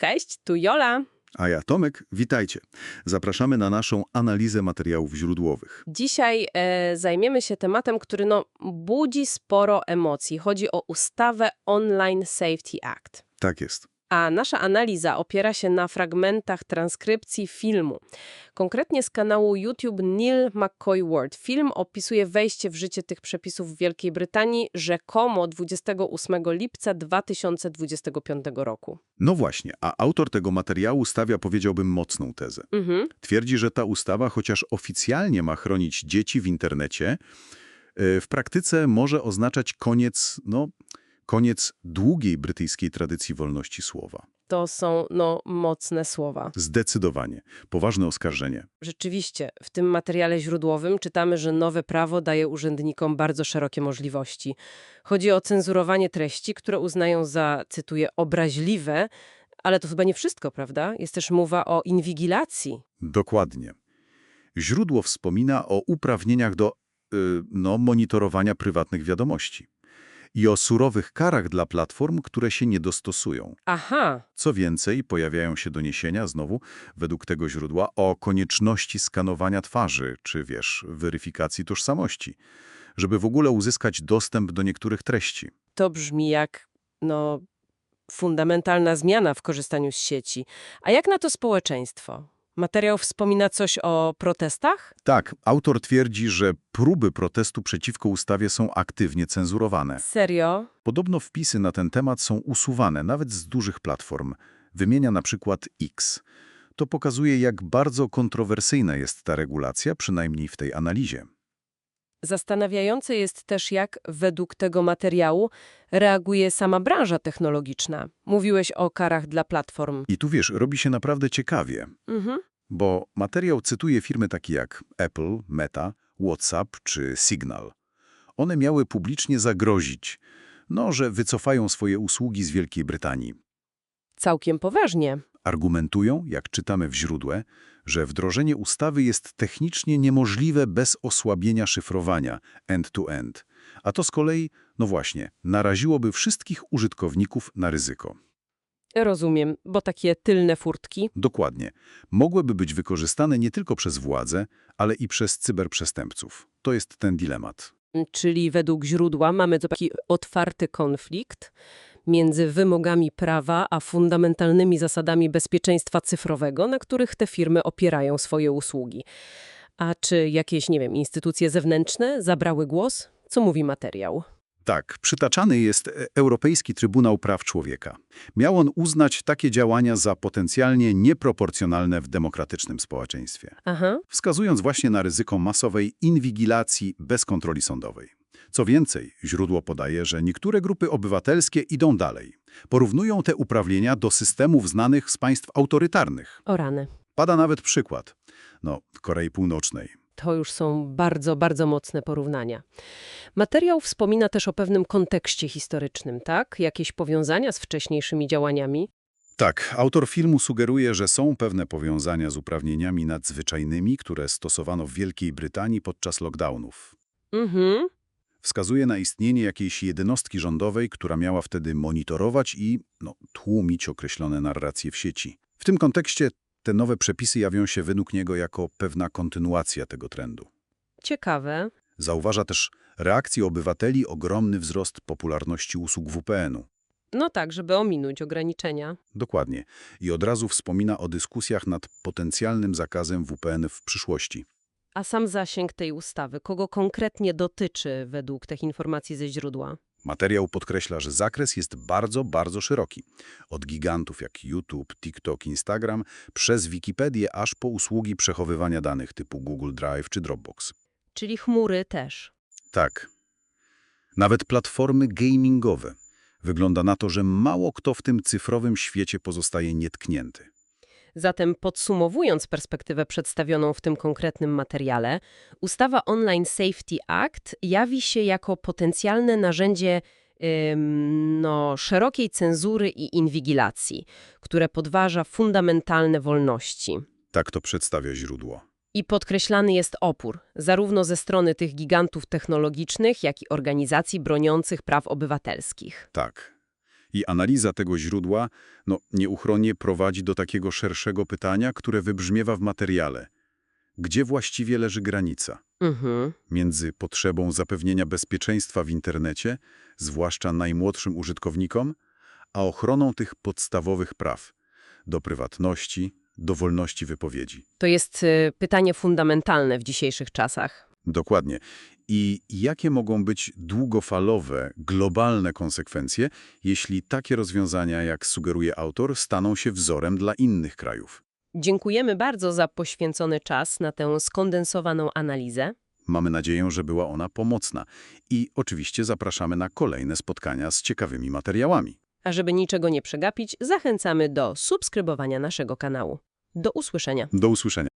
Cześć, tu Jola. A ja Tomek, witajcie. Zapraszamy na naszą analizę materiałów źródłowych. Dzisiaj e, zajmiemy się tematem, który no, budzi sporo emocji. Chodzi o ustawę Online Safety Act. Tak jest. A nasza analiza opiera się na fragmentach transkrypcji filmu. Konkretnie z kanału YouTube Neil McCoy Ward. Film opisuje wejście w życie tych przepisów w Wielkiej Brytanii rzekomo 28 lipca 2025 roku. No właśnie, a autor tego materiału stawia, powiedziałbym, mocną tezę. Mhm. Twierdzi, że ta ustawa, chociaż oficjalnie ma chronić dzieci w internecie, e, w praktyce może oznaczać koniec, no, koniec długiej brytyjskiej tradycji wolności słowa. To są no, mocne słowa. Zdecydowanie. Poważne oskarżenie. Rzeczywiście, w tym materiale źródłowym czytamy, że nowe prawo daje urzędnikom bardzo szerokie możliwości. Chodzi o cenzurowanie treści, które uznają za, cytuję, obraźliwe, ale to chyba nie wszystko, prawda? Jest też mowa o inwigilacji. Dokładnie. Źródło wspomina o uprawnieniach do y, no, monitorowania prywatnych wiadomości i o surowych karach dla platform, które się nie dostosują. Aha, Co więcej, pojawiają się doniesienia, znowu, według tego źródła, o konieczności skanowania twarzy, czy wiesz, weryfikacji tożsamości, żeby w ogóle uzyskać dostęp do niektórych treści. to brzmi jak, no, fundamentalna zmiana w korzystaniu z sieci. A jak na to społeczeństwo? Materiał wspomina coś o protestach? Tak, autor twierdzi, że próby protestu przeciwko ustawie są aktywnie cenzurowane. Serio? Podobno wpisy na ten temat są usuwane nawet z dużych platform. Wymienia na przykład X. To pokazuje, jak bardzo kontrowersyjna jest ta regulacja, przynajmniej w tej analizie. Zastanawiające jest też, jak według tego materiału reaguje sama branża technologiczna. Mówiłeś o karach dla platform. I tu wiesz, robi się naprawdę ciekawie, Mhm. bo materiał cytuje firmy takie jak Apple, Meta, WhatsApp czy Signal. One miały publicznie zagrozić, no, że wycofają swoje usługi z Wielkiej Brytanii. Całkiem poważnie. Argumentują, jak czytamy w źródle, że wdrożenie ustawy jest technicznie niemożliwe bez osłabienia szyfrowania end-to-end, a to z kolei, no właśnie, naraziłoby wszystkich użytkowników na ryzyko. Rozumiem, bo takie tylne furtki. Dokładnie. Mogłyby być wykorzystane nie tylko przez władze, ale i przez cyberprzestępców. To jest ten dylemat. Czyli według źródła mamy taki otwarty konflikt między wymogami prawa a fundamentalnymi zasadami bezpieczeństwa cyfrowego, na których te firmy opierają swoje usługi. A czy jakieś, nie wiem, instytucje zewnętrzne zabrały głos? Co mówi materiał? Tak, przytaczany jest e, Europejski Trybunał Praw Człowieka. Miał on uznać takie działania za potencjalnie nieproporcjonalne w demokratycznym społeczeństwie, Aha, wskazując właśnie na ryzyko masowej inwigilacji bez kontroli sądowej. Co więcej, źródło podaje, że niektóre grupy obywatelskie idą dalej. Porównują te uprawnienia do systemów znanych z państw autorytarnych. o rany. Pada nawet przykład, no, Korei Północnej. To już są bardzo, bardzo mocne porównania. Materiał wspomina też o pewnym kontekście historycznym, tak? Jakieś powiązania z wcześniejszymi działaniami? Tak, autor filmu sugeruje, że są pewne powiązania z uprawnieniami nadzwyczajnymi, które stosowano w Wielkiej Brytanii podczas lockdownów. Mhm. Wskazuje na istnienie jakiejś jednostki rządowej, która miała wtedy monitorować i no, tłumić określone narracje w sieci. W tym kontekście te nowe przepisy jawią się według niego jako pewna kontynuacja tego trendu. Ciekawe. Zauważa też reakcję obywateli ogromny wzrost popularności usług WPN-u. No tak, żeby ominąć ograniczenia. Dokładnie. I od razu wspomina o dyskusjach nad potencjalnym zakazem WPN w przyszłości. A sam zasięg tej ustawy, kogo konkretnie dotyczy według tych informacji ze źródła? Materiał podkreśla, że zakres jest bardzo, bardzo szeroki. Od gigantów jak YouTube, TikTok, Instagram, przez Wikipedię, aż po usługi przechowywania danych typu Google Drive czy Dropbox. Czyli chmury też. Tak. Nawet platformy gamingowe. Wygląda na to, że mało kto w tym cyfrowym świecie pozostaje nietknięty. Zatem podsumowując perspektywę przedstawioną w tym konkretnym materiale, ustawa Online Safety Act jawi się jako potencjalne narzędzie no, szerokiej cenzury i inwigilacji, które podważa fundamentalne wolności. Tak to przedstawia źródło. I podkreślany jest opór, zarówno ze strony tych gigantów technologicznych, jak i organizacji broniących praw obywatelskich. Tak. I analiza tego źródła no, nieuchronnie prowadzi do takiego szerszego pytania, które wybrzmiewa w materiale. Gdzie właściwie leży granica Mhm. między potrzebą zapewnienia bezpieczeństwa w internecie, zwłaszcza najmłodszym użytkownikom, a ochroną tych podstawowych praw do prywatności, do wolności wypowiedzi? To jest y, pytanie fundamentalne w dzisiejszych czasach. Dokładnie. I jakie mogą być długofalowe, globalne konsekwencje, jeśli takie rozwiązania, jak sugeruje autor, staną się wzorem dla innych krajów? Dziękujemy bardzo za poświęcony czas na tę skondensowaną analizę. Mamy nadzieję, że była ona pomocna. I oczywiście zapraszamy na kolejne spotkania z ciekawymi materiałami. A żeby niczego nie przegapić, zachęcamy do subskrybowania naszego kanału. Do usłyszenia. Do usłyszenia.